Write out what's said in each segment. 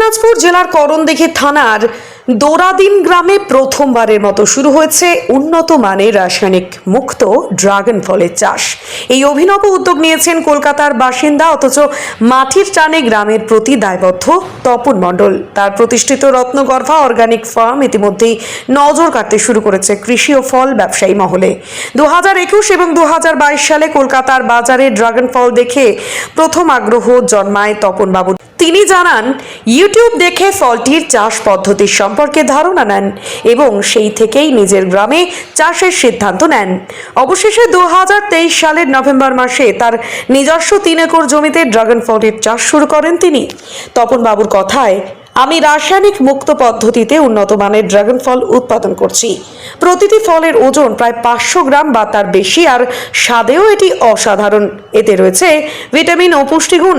দিনাজপুর জেলার করণদিঘি থানার দোরাদিন গ্রামে প্রথমবারের মতো শুরু হয়েছে উন্নত মানের রাসায়নিক মুক্ত ড্রাগন ফলের চাষ। এই অভিনব উদ্যোগ নিয়েছেন কলকাতার বাসিন্দা, অথচ মাটির টানে গ্রামের প্রতি দায়বদ্ধ তপন মণ্ডল। তার প্রতিষ্ঠিত রত্নগর্ভা অর্গানিক ফার্ম ইতিমধ্যেই নজর কাটতে শুরু করেছে কৃষি ও ফল ব্যবসায়ী মহলে। দু হাজার একুশ এবং দু হাজার বাইশ সালে কলকাতার বাজারে ড্রাগন ফল দেখে প্রথম আগ্রহ জন্মায় তপন বাবু তিনি জানান, ইউটিউব দেখে ফলটির চাষ পদ্ধতির সম্পর্কে ধারণা নেন এবং সেই থেকেই নিজের গ্রামে চাষের সিদ্ধান্ত নেন। অবশেষে দু হাজার তেইশ সালের নভেম্বর মাসে তার নিজস্ব তিন একর জমিতে ড্রাগন ফলটির চাষ শুরু করেন তিনি। তপন বাবুর কথায় আমি রাসায়নিক মুক্ত পদ্ধতিতে উন্নত মানের ড্রাগন ফল উৎপাদন করছি। প্রতিটি ফলের ওজন প্রায় পাঁচশো গ্রাম বা তার বেশি, আর স্বাদেও এটি অসাধারণ। এতে রয়েছে ভিটামিন ও পুষ্টিগুণ,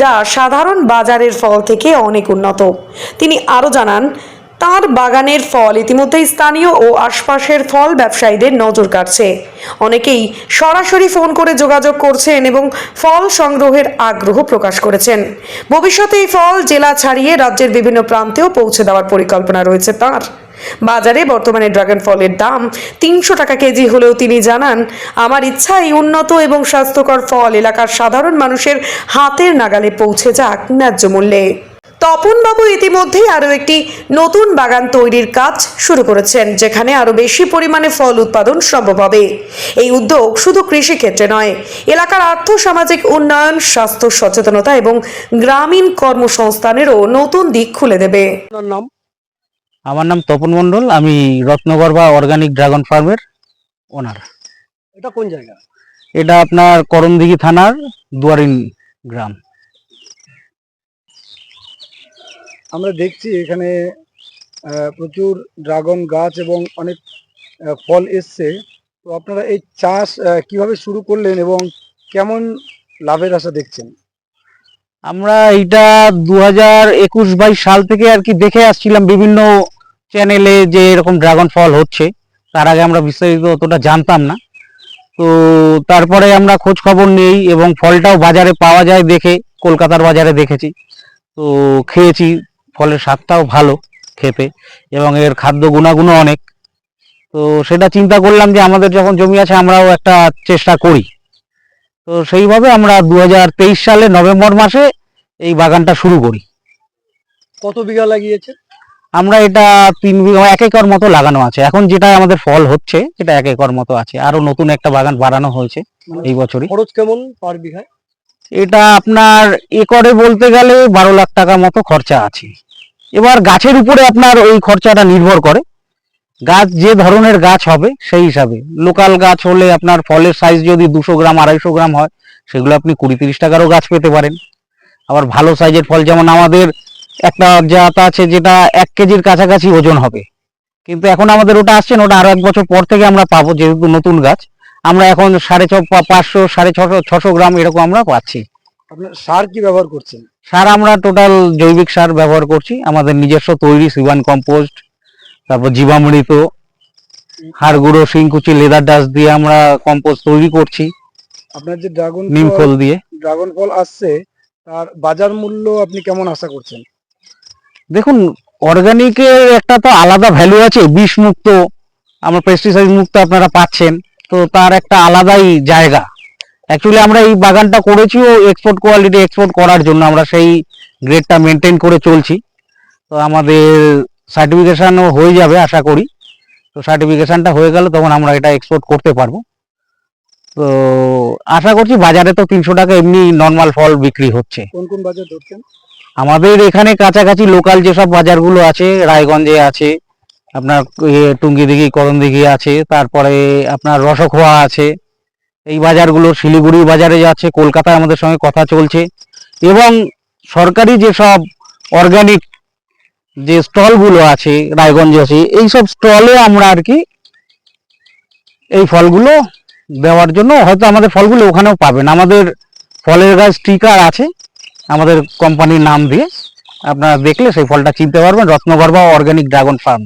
যা সাধারণ বাজারের ফল থেকে অনেক উন্নত। তিনি আরও জানান তার বাগানের ফল ইতিমধ্যেই স্থানীয় ও আশপাশের ফল ব্যবসায়ীদের নজর কাটছে অনেকেই সরাসরি ফোন করে যোগাযোগ করছেন এবং ফল সংগ্রহের আগ্রহ প্রকাশ করেছেন। ভবিষ্যতে এই ফল জেলা ছাড়িয়ে রাজ্যের বিভিন্ন প্রান্তেও পৌঁছে দেওয়ার পরিকল্পনা রয়েছে তার। বাজারে বর্তমানে ড্রাগন ফলের দাম তিনশো টাকা কেজি হলেও তিনি জানান, আমার ইচ্ছা এই উন্নত এবং স্বাস্থ্যকর ফল এলাকার সাধারণ মানুষের হাতের নাগালে পৌঁছে যাক ন্যায্য মূল্যে। তপনবাবু ইতিমধ্যেই আরও একটি নতুন বাগান তৈরির কাজ শুরু করেছেন যেখানে আরও বেশি পরিমাণে ফল উৎপাদন সম্ভব হবে। এই উদ্যোগ শুধু কৃষিক্ষেত্রে নয় এলাকার আর্থ সামাজিক উন্নয়ন স্বাস্থ্য সচেতনতা এবং গ্রামীণ কর্মসংস্থানেরও নতুন দিক খুলে দেবে। নাম? আমার নাম তপন মণ্ডল আমি রত্নগর্ভা অর্গানিক ড্রাগন ফার্মের ওনার। এটা কোন জায়গা? এটা আপনার করমদিঘি থানার দুয়ারিন গ্রাম। আমরা দেখছি এখানে প্রচুর ড্রাগন গাছ এবং অনেক ফল এসছে। তো আপনারা এই চাষ কীভাবে শুরু করলেন এবং কেমন লাভের আশা দেখছেন? আমরা এইটা দু হাজার একুশ বাইশ সাল থেকে আর কি দেখে আসছিলাম বিভিন্ন চ্যানেলে যে এরকম ড্রাগন ফল হচ্ছে। তার আগে আমরা বিস্তারিত অতটা জানতাম না। তো তারপরে আমরা খোঁজ খবর নেই এবং ফলটাও বাজারে পাওয়া যায় দেখে, কলকাতার বাজারে দেখেছি। তো খেয়েছি ফলের স্বাদটাও ভালো খেতে এবং এর খাদ্য গুণাগুণও অনেক। তো সেটা চিন্তা করলাম যে আমাদের যখন জমি আছে আমরাও একটা চেষ্টা করি। তো সেইভাবে আমরা দু হাজার তেইশ সালে নভেম্বর মাসে এই বাগানটা শুরু করি। কত বিঘা লাগিয়েছে? আমরা এটা তিন বিঘা এক একর মতো লাগানো আছে। এখন যেটা আমাদের ফল হচ্ছে এটা এক একর মতো আছে। আরও নতুন একটা বাগান বাড়ানো হয়েছে মানে এই বছরই। খরচ কেমন পার বিঘায়? এটা আপনার একরে বলতে গেলে বারো লাখ টাকা মতো খরচা আছে। এবার গাছের উপরে আপনার ওই খরচাটা নির্ভর করে। গাছ যে ধরনের গাছ হবে সেই হিসাবে। লোকাল গাছ হলে আপনার ফলের সাইজ যদি দুশো গ্রাম, আড়াইশো গ্রাম হয়, সেগুলো আপনি কুড়ি তিরিশ টাকারও গাছ পেতে পারেন। আবার ভালো সাইজের ফল, যেমন আমাদের একটা জাত আছে যেটা এক কেজির কাছাকাছি ওজন হবে। কিন্তু এখন আমাদের ওটা আসছে না, ওটা আরও এক বছর পর থেকে আমরা পাবো, যেহেতু নতুন গাছ। আমরা এখন সাড়ে ছ, পাঁচশো, সাড়ে ছশো ছশো গ্রাম এরকম আমরা পাচ্ছি। আপনার সার কি ব্যবহার করছেন? সার আমরা টোটাল জৈবিক সার ব্যবহার করছি। আমাদের নিজস্ব তৈরি সিভান কম্পোস্ট তারপর জীবামৃত হাড় গুঁড়ো শিংকুচি লেদার ডাস্ট দিয়ে আমরা কম্পোস্ট তৈরি করছি। আপনার যে ড্রাগন নিম ফল দিয়ে। ড্রাগন ফল আসছে তার বাজার মূল্য আপনি কেমন আশা করছেন? দেখুন অর্গানিকের একটা তো আলাদা ভ্যালু আছে বিষ মুক্ত আমরা পেস্টিসাইড মুক্ত আপনারা পাচ্ছেন। তো তার একটা আলাদাই জায়গা। অ্যাকচুয়ালি আমরা এই বাগানটা করেছিও এক্সপোর্ট কোয়ালিটি এক্সপোর্ট করার জন্য। আমরা সেই গ্রেডটা মেনটেন করে চলছি। তো আমাদের সার্টিফিকেশনও হয়ে যাবে আশা করি। তো সার্টিফিকেশনটা হয়ে গেলে তখন আমরা এটা এক্সপোর্ট করতে পারব। তো আশা করছি বাজারে তো তিনশো টাকা এমনি নর্মাল ফল বিক্রি হচ্ছে। কোন কোন বাজার ধরছেন? আমাদের এখানে কাছাকাছি লোকাল যেসব বাজারগুলো আছে রায়গঞ্জে আছে আপনার ইয়ে টুঙ্গিদিঘি করণদিঘি আছে তারপরে আপনার রসখোয়া আছে এই বাজারগুলো, শিলিগুড়ি বাজারে যাচ্ছে, কলকাতায় আমাদের সঙ্গে কথা চলছে এবং সরকারি যেসব অর্গানিক যে স্টলগুলো আছে রায়গঞ্জে আছে এই সব স্টলে আমরা আর কি এই ফলগুলো দেওয়ার জন্য, হয়তো আমাদের ফলগুলো ওখানেও পাবেন। আমাদের ফলের গাছ স্টিকার আছে, আমাদের কোম্পানির নাম দিয়ে। আপনারা দেখলে সেই ফলটা চিনতে পারবেন রত্নগর্ভা অর্গানিক ড্রাগন ফার্ম